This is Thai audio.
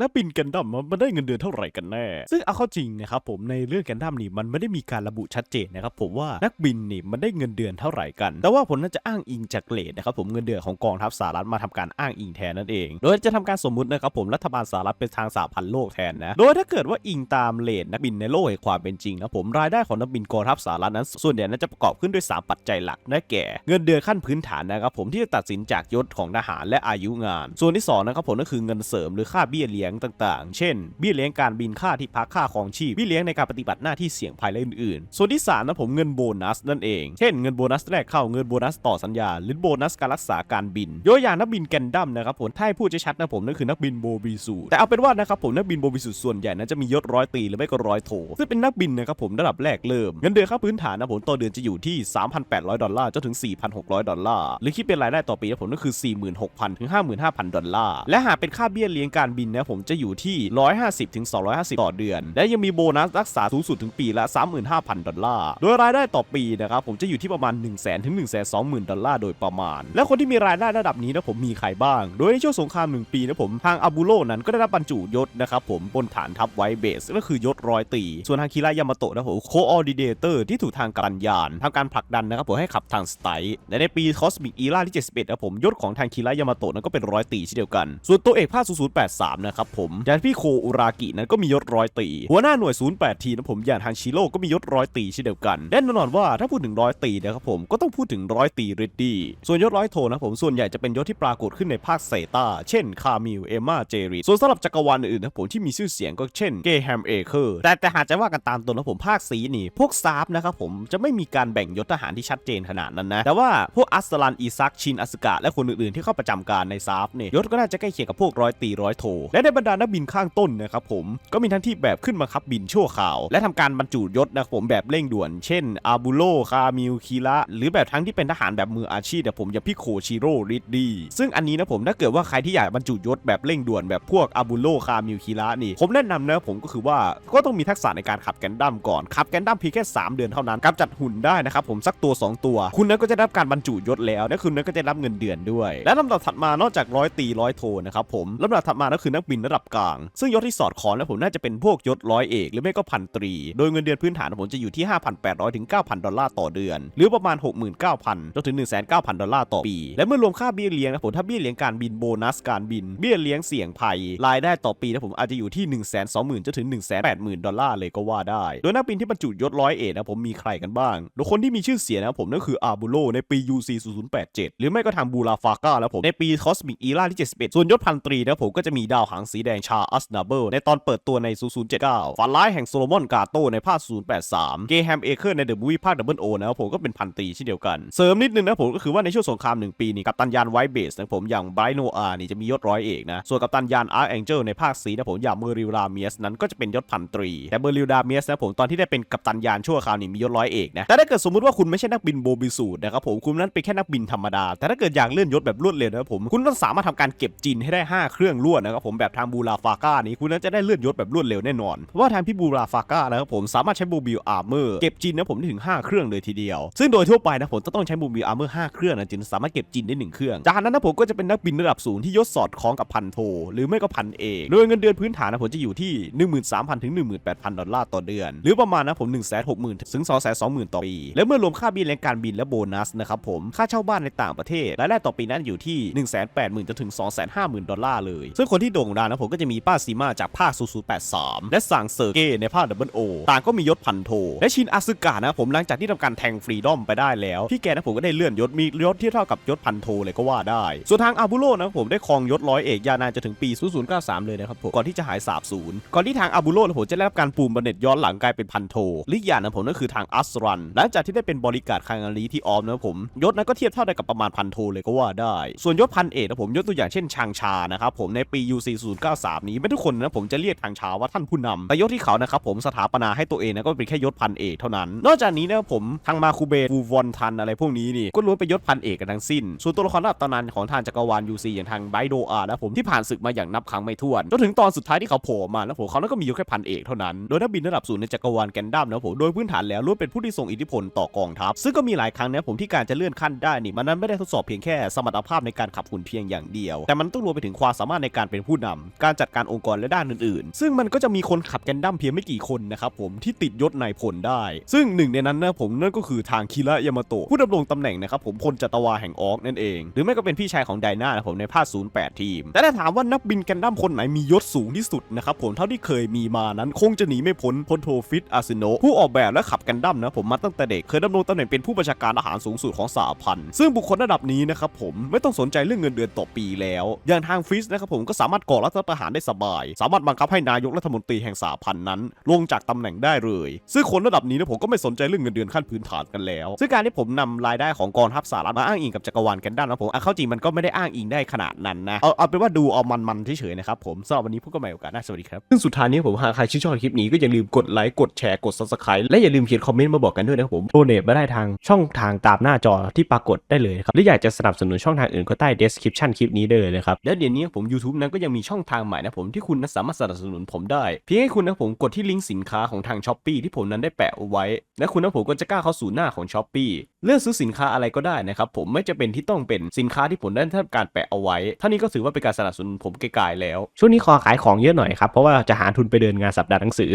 นักบินกันดั้มมันได้เงินเดือนเท่าไหร่กันแน่ ซึ่งเอาเข้าจริงนะครับผมในเรื่องกันดั้มนี่มันไม่ได้มีการระบุชัดเจนนะครับผมว่านักบินนี่มันได้เงินเดือนเท่าไหร่กัน แต่ว่าผมน่าจะอ้างอิงจากเลทนะครับผมเงินเดือนของกองทัพสหรัฐมาทำการอ้างอิงแทนนั่นเอง โดยจะทำการสมมุตินะครับผมรัฐบาลสหรัฐเป็นทางสหพันธ์โลกแทนนะ โดยถ้าเกิดว่าอิงตามเลทนักบินในโลกแห่งความเป็นจริงนะผมรายได้ของนักบินกองทัพสหรัฐนั้น ส่วนใหญ่นั้นจะประกอบขึ้นด้วย 3 ปัจจัยหลักได้แก่ เงินเดือนขั้นพื้นฐานนะครับผมที่จะตัดสินจากยศของทหารและอายุงาน ส่วนที่สองนะครับผมก็คือเงินเสริมหรือค่าเบี้ยเลี้ยงต่างๆ เช่นเบี้ยเลี้ยงการบินค่าที่พักค่าของชีพเบี้ยเลี้ยงในการปฏิบัติหน้าที่เสี่ยงภัยและอื่นๆ ส่วนที่สามนะผมเงินโบนัสนั่นเอง เช่นเงินโบนัสแรกเข้าเงินโบนัสต่อสัญญา หรือโบนัสการรักษาการบินยกอย่างนักบินแกนดัมนะครับผมถ้าให้พูดชัดนะผมนั่นคือนักบินโบบีสูแต่เอาเป็นว่านะครับผมนักบินโบบีสูส่วนใหญ่นั้นจะมียศร้อยตีหรือไม่ก็ร้อยโทซึ่งเป็นนักบินนะครับผมระดับแรกเริ่มเงินเดือนค่าพื้นฐานนะผมต่อเดือนจะอยู่ที่ 3,800 ดอลลาร์จนถึง 4,600 ดอลลาร์หรือคิดเป็นรายได้ต่อปีนะผมก็คือ 46,000ถึง55,000 ดอลลาร์และหากเป็นค่าเบี้ยเลี้ยงการบินนะผมจะอยู่ที่ 150ถึง250 ต่อเดือน และยังมีโบนัสรักษาสูงสุดถึงปีละ 35,000 ดอลลาร์ โดยรายได้ต่อปีนะครับผมจะอยู่ที่ประมาณ 1 0 0 0 0 0ถึง1 2 0 0 0 0 ดอลลาร์โดยประมาณ และคนที่มีรายได้ระดับนี้นะผมมีใครบ้าง โดยในช่วงสงคราม 1 ปีนะผมทางอาบูโรนั้นก็ได้รับบรรจุยศนะครับผมบนฐานทัพไวเบสก็คือยศร้อยตี ส่วนทางคิระยามาโตะนะผมโคออร์ดิเดเตอร์ที่ถูกทางการยานทำการผลักดันนะครับผมให้ขับทางสไตล์และในปีคอสมิกอีราที่ 71นะผมยศของทางคิระยามาโตะนั้นก็เป็นร้อยตีเช่นเดียวกัน ส่วนตัวเอกภาค0083นะครับผมอย่างพี่โคอุรากินั้นก็มียศร้อยตี หัวหน้าหน่วย 08 ทีนะผมอย่างทางชิโร่ก็มียศร้อยตีเช่นเดียวกันแน่นอนว่าถ้าพูดถึงร้อยตีนะครับผมก็ต้องพูดถึงร้อยตีเรดดี้ส่วนยศร้อยโทนะผมส่วนใหญ่จะเป็นยศที่ปรากฏขึ้นในภาคเซตาเช่นคามิลเอมาเจริส่วนสำหรับจักรวาลอื่นนะผมที่มีชื่อเสียงก็เช่นเกแฮมเอเคอร์แต่แต่หากจะว่ากันตามตัวนะผมภาคสีนี่ พวกซาฟนะครับผมจะไม่มีการแบ่งยศทหารที่ชัดเจนขนาดนั้นนะ แต่ว่าพวกอัสลันอีซักชินอสกะและคนอื่นๆที่เข้าประจำการในซาฟเนี่ยยศก็น่าจะใกล้เคียงกับพวกร้อยตีร้อยโทและในบรรดานักบินข้างต้นนะครับผมก็มีทั้งที่แบบขึ้นมาครับบินชั่วคราว และทำการบรรจุยศนะครับผมแบบเร่งด่วน เช่นอาบูโรคามิลคิระหรือแบบทั้งที่เป็นทหารแบบมืออาชีพแบบผมอย่างพี่โคชิโร่ริดดี้ซึ่งอันนี้นะผมถ้าเกิดว่าใครที่อยากบรรจุยศแบบเร่งด่วนแบบพวกอาบูโรคามิลคิระนี่ผมแนะนำนะผมก็คือว่าก็ต้องมีทักษะในการขับแกนดั้มก่อนขับแกนดั้มเพียงแค่3 เดือนเท่านั้นกำจัดหุ่นได้นะครับผมสักตัว 2 ตัว คุณนั้นก็จะได้รับการบรรจุยศแล้วและคุณนั้นก็จะรับเงินเดือนด้วย และลำดับถัดมานอกจากร้อยตีร้อยโทนะครับผมลำดับถัดมาก็คือนักบินระดับกลาง ซึ่งยศที่สอดคล้องแล้วผมน่าจะเป็นพวกยศร้อยเอก หรือไม่ก็พันตรี โดยเงินเดือนพื้นฐานของผมจะอยู่ที่ 5,800 ถึง 9,000 ดอลลาร์ต่อเดือน หรือประมาณ 69,000จนถึง 1,900 ดอลลาร์ต่อปี และเมื่อรวมค่าเบี้ยเลี้ยงนะผมถ้าเบี้ยเลี้ยงการบินโบนัสการบินเบี้ยเลี้ยงเสี่ยงภัยรายได้ต่อปีนะผมอาจจะอยู่ที่ 120,000จนถึง 180,000 ดอลลาร์เลยก็ว่าได้ โดยนักบินที่บรรจุยศร้อยเอกนะผมมีใครกันบ้าง โดยคนที่มีชื่อเสียงนะผมนั่นคืออาบูโรในปี UC 0087 หรือไม่ก็ทางบูราฟาก้าแล้วผมในปีคอสมิกอีราที่ 71 ส่วนยศพันตรีนะผมก็จะมีดาวหางสีแดงชาอัสนาเบิลในตอนเปิดตัวใน 0079 ฝันร้ายแห่งโซโลมอนกาโตในภาค 083 เกแฮมเอเคอร์ในเดอะมูวี่ภาคดับเบิลโอนะครับผมก็เป็นพันตรีเช่นเดียวกัน เสริมนิดนึงนะผมก็คือว่าในช่วงสงคราม1ปีนี่กัปตันยานไวเบสนะผมอย่างไบรโนอาร์นี่จะมียศร้อยเอกนะ ส่วนกัปตันยานอาร์แองเจิลในภาคสีนะผมอย่างเมอริลลาเมียสนั้นก็จะเป็นยศพันตรี แต่เมอริลลาเมียสนะผมตอนที่ได้เป็นกัปตันยานชั่วคราวนี่มียศร้อยเอกนะแต่ถ้าเกิดสมมติว่าคุณไม่ใช่นักบินโบบิสูดนะครับผมคุณนั้นเป็นแค่นักบินธรรมดา แต่ถ้าเกิดอยากเลื่อนยศแบบรวดเร็วนะครับผมคุณต้องสามารถทำการเก็บจินให้ได้ 5 เครื่องรวดนะครับผมแบบทางบูราฟาก้านี้คุณนั้นจะได้เลื่อนยศแบบรวดเร็วแน่นอนเพราะว่าทางพี่บูราฟาก้านะครับผมสามารถใช้บูบิลอาร์เมอร์เก็บจินนะผมได้ถึง 5 เครื่องเลยทีเดียว ซึ่งโดยทั่วไปนะผมจะต้องใช้บูบิลอาร์เมอร์5เครื่องนะจึงสามารถเก็บจินได้ 1 เครื่อง จากนั้นนะผมก็จะเป็นนักบินระดับสูงที่ยศสอดคล้องกับพันโท หรือไม่ก็พันเอกโดยเงินเดือนพื้นฐานนะผมจะอยู่ที่ 13,000ถึง18,000 ดอลลาร์ต่อเดือน หรือประมาณนะผม 160,000ถึง220,000 ต่อปี และเมื่อรวมค่าบินและการบินและโบนัสนะครับผมค่าเช่าบ้านในต่างประเทศรายได้ต่อปีนั้นอยู่ที่ 180,000จนถึง 250,000 ดอลลาร์เลย ซึ่งคนที่โด่งดังนะผมก็จะมีป้าซีมาจากภาค 0083 และสั่งเซอร์เกในภาคดับเบิลโอต่างก็มียศพันโท และชินอาซึกะนะผมหลังจากที่ทำการแทงฟรีดอมไปได้แล้ว พี่แกนะผมก็ได้เลื่อนยศมียศที่เท่ากับยศพันโทเลยก็ว่าได้ ส่วนทางอาบุโรนะผมได้ครองยศร้อยเอกยาวนานจนถึงปี 0093 เลยนะครับผมก่อนที่จะหายสาบสูญก่อนที่ทางอาบุโรนะผมจะได้รับการปูมบำเน็จย้อนหลังกลายเป็นพันโทละอีกอย่างนะผมนั่นคือทางอัสรันหลังจากที่ได้เป็นบริการคางารีที่ออมนะผมยศนั้นก็เทียบเท่าได้กับประมาณพันโทเลยก็ว่าได้ ส่วนยศพันเอกนะผมยกตัวอย่างเช่นชางชานะครับผมในปี UC 093 นี้ไม่ทุกคนนะผมจะเรียกทางชาว่าท่านผู้นำแต่ยศที่เขานะครับผมสถาปนาให้ตัวเองนะก็เป็นแค่ยศพันเอกเท่านั้น นอกจากนี้นะผมทางมาคูเบฟูวอนทันอะไรพวกนี้นี่ก็ล้วนเป็นยศพันเอกกันทั้งสิ้น ส่วนตัวละครระดับตำนานของทางจักรวาล UC อย่างทางไบโดอาร์นะผมที่ผ่านศึกมาอย่างนับครั้งไม่ถ้วนจนถึงตอนสุดท้ายที่เขาโผล่มาแล้วผมเขานั้นก็มีอยศแค่พันเอกเท่านั้น โดยนักบินระดับสูงในจักรวาลแกนดัมนะผมโดยพื้นฐานแล้วล้วนเป็นผู้ที่ทรงอิทธิพลต่อกองทัพซึ่งก็มีหลายครั้งนะผมที่การจะเลื่อนขั้นได้นี่มันนั้นไม่ได้ทดสอบเพียงแค่สมรรถภาพในการขับหุ่นเพียงอย่างเดียว แต่มันต้องรวมไปถึงความสามารถในการเป็นผู้นำการจัดการองค์กรและด้านอื่นๆ ซึ่งมันก็จะมีคนขับแกนดั้มเพียงไม่กี่คนนะครับผมที่ติดยศนายพลได้ ซึ่งหนึ่งในนั้นนะผมนั่นก็คือทางคิระยามาโตะผู้ดำรงตำแหน่งนะครับผมพลจัตวาแห่งออกนั่นเอง หรือไม่ก็เป็นพี่ชายของไดนานะผมในภาค 08 ทีม แต่ถ้าถามว่านักบินแกนดั้มคนไหนมียศสูงที่สุดนะครับผมเท่าที่เคยมีมานั้นคงจะหนีไม่พ้นพลโทฟิตอาซิโนผู้ออกแบบและขับแกนดั้มนะผมมาตั้งแต่เด็กเคยดำรงตำแหน่งเป็นผู้บัญชาการทหารสูงสุดของสหพันธ์ซึ่งบุคคลระดับนี้นะครับผมไม่ต้องสนใจเรื่องเงินเดือนต่อปีแล้ว อย่างทางฟิสนะครับผมก็สามารถก่อรัฐประหารได้สบาย สามารถบังคับให้นายกรัฐมนตรีแห่งสหพันธ์นั้น ลงจากตำแหน่งได้เลย ซึ่งคนระดับนี้นะผมก็ไม่สนใจเรื่องเงินเดือนขั้นพื้นฐานกันแล้ว ซึ่งการที่ผมนำรายได้ของกองทัพสหรัฐมาอ้างอิงกับจักรวาลแกันดั้มนะผมอะเข้าจริงมันก็ไม่ได้อ้างอิงได้ขนาดนั้นนะเอาเอาเป็นว่าดูเอามันๆเฉยๆนะครับผมสำหรับวันนี้พบกันใหม่โอกาสหน้าสวัสดีครับซึ่งสุดท้ายนี้ผมหากใครชื่นชอบคลิปนี้ก็อย่าลืมกดไลค์กดแชร์กด subscribe และอย่าลืมเขียนคอมเมนต์มาบอกกันด้วยนะครับผมโดเนทมาได้ทางช่องทางตามหน้าจอที่ปรากฏได้เลยนะครับหรืออยากจะสนับสนุนช่องทางอื่นก็ใต้ description คลิปนี้ได้เลยนะครับและเดี๋ยวนี้ผม YouTube นั้นก็ยังมีช่องทางใหม่นะผมที่คุณนั้นสามารถสนับสนุนผมได้ เพียงให้คุณนะผมกดที่ลิงก์สินค้าของทางช้อปปีที่ผมนั้นได้แปะเอาไว้ และคุณนะผมก็จะกล้าเข้าสู่หน้าของช้อปปีเลือกซื้อสินค้าอะไรก็ได้นะครับผมไม่จะเป็นที่ต้องเป็นสินค้าที่ผมได้ทำการแปะเอาไว้เท่านี้ก็ถือว่าเป็นการสนับสนุนผมไกลๆแล้ว ช่วงนี้ขอขายของเยอะหน่อยครับเพราะว่าจะหาทุนไปเดินงานสัปดาห์หนังสือ